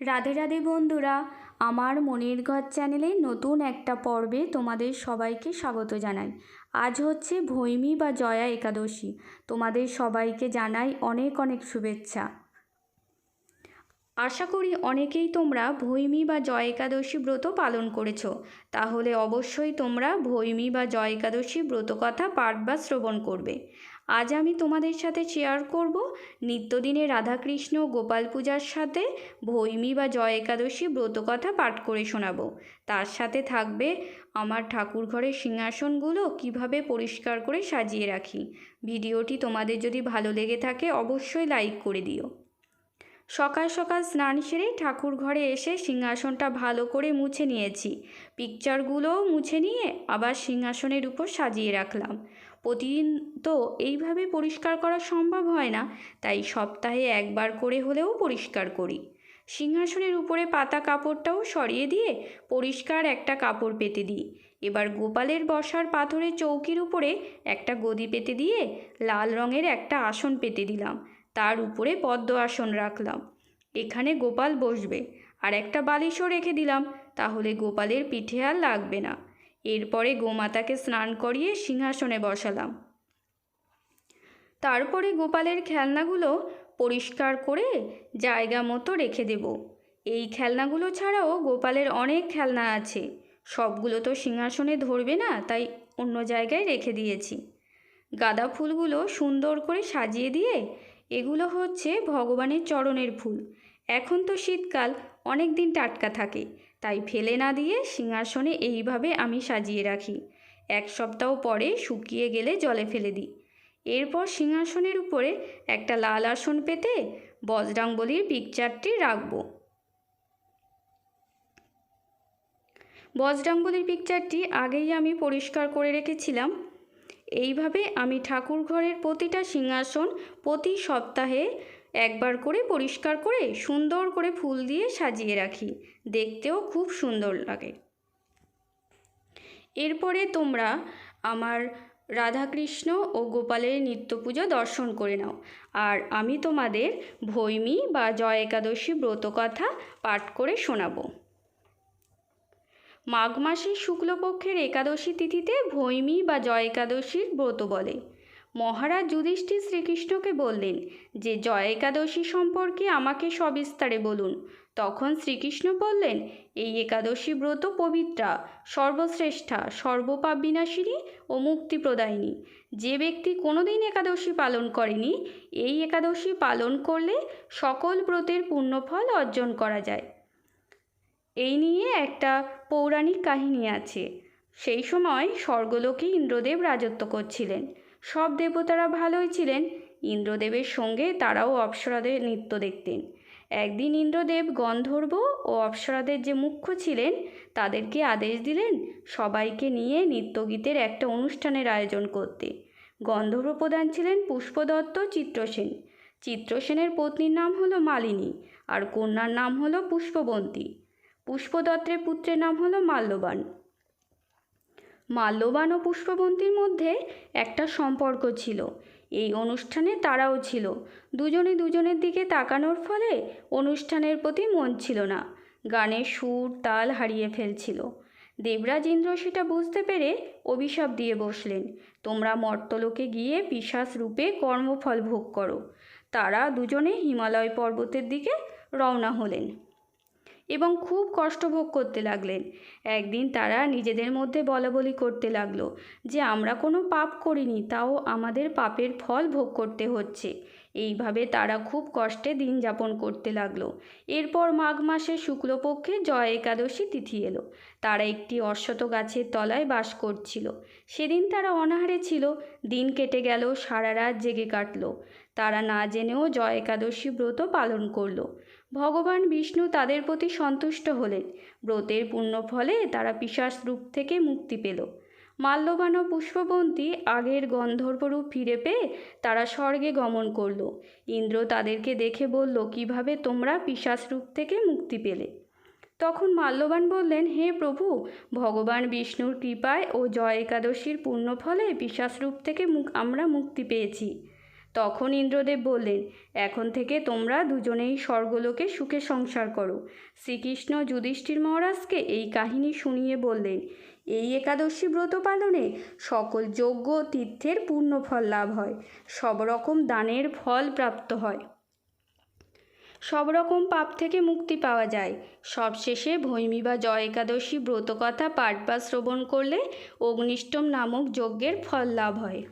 রাধে রাধে বন্ধুরা, আমার মনির ঘর চ্যানেলে নতুন একটা পর্বে তোমাদের সবাইকে স্বাগত জানাই। আজ হচ্ছে ভৈমী বা জয়া একাদশী। তোমাদের সবাইকে জানাই অনেক অনেক শুভেচ্ছা। আশা করি অনেকেই তোমরা ভৈমী বা জয় একাদশী ব্রত পালন করেছ। তাহলে অবশ্যই তোমরা ভৈমী বা জয় একাদশী ব্রত কথা পাঠ বা শ্রবণ করবে। আজ আমি তোমাদের সাথে শেয়ার করব নিত্যদিনে রাধাকৃষ্ণ গোপাল পূজার সাথে ভৈমী বা জয় একাদশী ব্রত কথা পাঠ করে শোনাবো। তার সাথে থাকবে আমার ঠাকুর ঘরের সিংহাসনগুলো কীভাবে পরিষ্কার করে সাজিয়ে রাখি। ভিডিওটি তোমাদের যদি ভালো লেগে থাকে অবশ্যই লাইক করে দিও। সকাল সকাল স্নান সেরে ঠাকুর ঘরে এসে সিংহাসনটা ভালো করে মুছে নিয়েছি। পিকচারগুলোও মুছে নিয়ে আবার সিংহাসনের উপর সাজিয়ে রাখলাম। প্রতিদিন তো এইভাবে পরিষ্কার করা সম্ভব হয় না, তাই সপ্তাহে একবার করে হলেও পরিষ্কার করি। সিংহাসনের উপরে পাতা কাপড়টাও সরিয়ে দিয়ে পরিষ্কার একটা কাপড় পেতে দিই। এবার গোপালের বসার পাথরের চৌকির উপরে একটা গদি পেতে দিয়ে লাল রঙের একটা আসন পেতে দিলাম। তার উপরে পদ্ম আসন রাখলাম। এখানে গোপাল বসবে। আর একটা বালিশও রেখে দিলাম, তাহলে গোপালের পিঠে আর লাগবে না। এরপরে গোমাতাকে স্নান করিয়ে সিংহাসনে বসালাম। তারপরে গোপালের খেলনাগুলো পরিষ্কার করে জায়গা মতো রেখে দেব। এই খেলনাগুলো ছাড়াও গোপালের অনেক খেলনা আছে। সবগুলো তো সিংহাসনে ধরবে না, তাই অন্য জায়গায় রেখে দিয়েছি। গাঁদা ফুলগুলো সুন্দর করে সাজিয়ে দিয়ে এগুলো হচ্ছে ভগবানের চরণের ফুল এখন তো শীতকাল, অনেক দিন টাটকা থাকে। তাই ফেলে না দিয়ে সিংহাসনে এইভাবে আমি সাজিয়ে রাখি। এক সপ্তাহ পরে শুকিয়ে গেলে জলে ফেলে দিই। এরপর সিংহাসনের উপরে একটা লাল আসন পেতে বজরাঙ্গলির পিকচারটি রাখব। বজরাঙ্গলির পিকচারটি আগেই আমি পরিষ্কার করে রেখেছিলাম। এইভাবে আমি ঠাকুর ঘরের প্রতিটা সিংহাসন প্রতি সপ্তাহে একবার করে পরিষ্কার করে সুন্দর করে ফুল দিয়ে সাজিয়ে রাখি। দেখতেও খুব সুন্দর লাগে। এরপরে তোমরা আমার রাধাকৃষ্ণ ও গোপালের নিত্য পুজো দর্শন করে নাও। আর আমি তোমাদের ভৈমী বা জয় একাদশী ব্রত কথা পাঠ করে শোনাবো। মাঘ মাসের শুক্লপক্ষের একাদশী তিথিতে ভৈমী বা জয় একাদশীর ব্রত বলে। মহারাজ যুধিষ্ঠির শ্রীকৃষ্ণকে বললেন যে জয় একাদশী সম্পর্কে আমাকে সবিস্তারে বলুন। তখন শ্রীকৃষ্ণ বললেন, এই একাদশী ব্রত পবিত্রা, সর্বশ্রেষ্ঠা সর্বপাপ বিনাশিনী ও মুক্তিপ্রদায়িনী। যে ব্যক্তি কোনোদিন একাদশী পালন করেনি, এই একাদশী পালন করলে সকল ব্রতের পুণ্যফল অর্জন করা যায়। এই নিয়ে একটা পৌরাণিক কাহিনী আছে। সেই সময় স্বর্গলোকে ইন্দ্রদেব রাজত্ব করছিলেন। সব দেবতারা ভালোই ছিলেন। ইন্দ্রদেবের সঙ্গে তারাও অপ্সরাদের নৃত্য দেখতেন। একদিন ইন্দ্রদেব গন্ধর্ব ও অপ্সরাদের যে মুখ্য ছিলেন, তাদেরকে আদেশ দিলেন সবাইকে নিয়ে নৃত্যগীতের একটা অনুষ্ঠানের আয়োজন করতে। গন্ধর্ব প্রধান ছিলেন পুষ্পদত্ত চিত্রসেন। চিত্রসেনের পত্নীর নাম হলো মালিনী আর কন্যার নাম হলো পুষ্পবন্তী। পুষ্পদত্তের পুত্রের নাম হলো মাল্যবান। মাল্যবান ও পুষ্পবন্তীর মধ্যে একটা সম্পর্ক ছিল। এই অনুষ্ঠানে তারাও ছিল। দুজনে দুজনের দিকে তাকানোর ফলে অনুষ্ঠানের প্রতি মন ছিল না। গানের সুর, তাল হারিয়ে ফেলছিল। দেবরাজ ইন্দ্র সেটা বুঝতে পেরে অভিশাপ দিয়ে বসলেন, তোমরা মর্তলোকে গিয়ে পিসাস রূপে কর্মফল ভোগ করো। তারা দুজনে হিমালয় পর্বতের দিকে রওনা হলেন। এবং খুব কষ্ট ভোগ করতে লাগলেন। একদিন তারা নিজেদের মধ্যে বলাবলি করতে লাগল যে, আমরা কোনো পাপ করিনি, তাও আমাদের পাপের ফল ভোগ করতে হচ্ছে। এইভাবে তারা খুব কষ্টে দিন যাপন করতে লাগল। এরপর মাঘ মাসে শুক্লপক্ষে জয় একাদশী তিথি এলো। তারা একটি অশ্বত গাছের তলায় বাস করছিল। সেদিন তারা অনাহারে ছিল। দিন কেটে গেল, সারা রাত জেগে কাটলো। তারা না জেনেও জয় একাদশী ব্রত পালন করল। ভগবান বিষ্ণু তাদের প্রতি সন্তুষ্ট হলেন। ব্রতের পুণ্য ফলে তারা পিসাস রূপ থেকে মুক্তি পেল। মাল্যবান পুষ্পবন্তী আগের গন্ধর্বরূপ ফিরে পেয়ে তারা স্বর্গে গমন করল। ইন্দ্র তাদেরকে দেখে বলল, কীভাবে তোমরা পিসাস রূপ থেকে মুক্তি পেলে? তখন মাল্যবান বললেন, হে প্রভু, ভগবান বিষ্ণুর কৃপায় ও জয় একাদশীর পুণ্য ফলে পিসাস রূপ থেকে মুখ আমরা মুক্তি পেয়েছি। তখন ইন্দ্রদেব বললেন, এখন থেকে তোমরা দুজনেই স্বর্গলোকে সুখে সংসার করো। শ্রীকৃষ্ণ যুধিষ্ঠির মহারাজকে এই কাহিনী শুনিয়ে বললেন, এই একাদশী ব্রত পালনে সকল ও তীর্থের পূর্ণ ফল লাভ হয়। সব রকম দানের ফল প্রাপ্ত হয়। সব রকম পাপ থেকে মুক্তি পাওয়া যায়। সবশেষে ভৈমী বা জয় একাদশী ব্রতকথা পাঠ বা শ্রবণ করলে অগ্নিষ্টম নামক যজ্ঞের ফল লাভ হয়।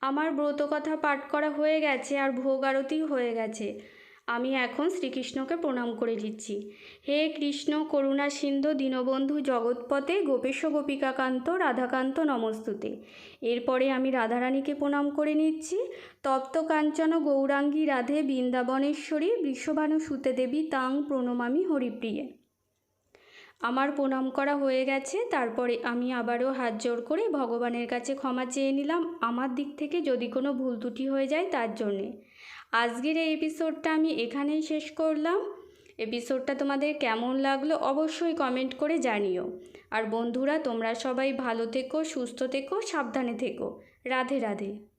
আমার ব্রতকথা পাঠ করা হয়ে গেছে আর ভোগ আরতিও হয়ে গেছে। আমি এখন শ্রীকৃষ্ণকে প্রণাম করে দিচ্ছি হে কৃষ্ণ, করুণা সিন্ধু, দীনবন্ধু জগৎপথে গোপেশ গোপিকাকান্ত, রাধাকান্ত নমস্তুতে। এরপরে আমি রাধারানীকে প্রণাম করে নিচ্ছি। তপ্ত কাঞ্চন, গৌরাঙ্গী রাধে, বৃন্দাবনেশ্বরী বৃষভানু সুতে দেবী তাং প্রণমামি হরিপ্রিয়ে। আমার প্রণাম করা হয়ে গেছে, তারপরে আমি আবারও হাত জোর করে ভগবানের কাছে ক্ষমা চেয়ে নিলাম। আমার দিক থেকে যদি কোনো ভুল ত্রুটি হয়ে যায় তার জন্যে। আজকের এই এপিসোডটা আমি এখানেই শেষ করলাম। এপিসোডটা তোমাদের কেমন লাগল অবশ্যই কমেন্ট করে জানিও। আর বন্ধুরা, তোমরা সবাই ভালো থেকো, সুস্থ থেকো, সাবধানে থেকো। রাধে রাধে।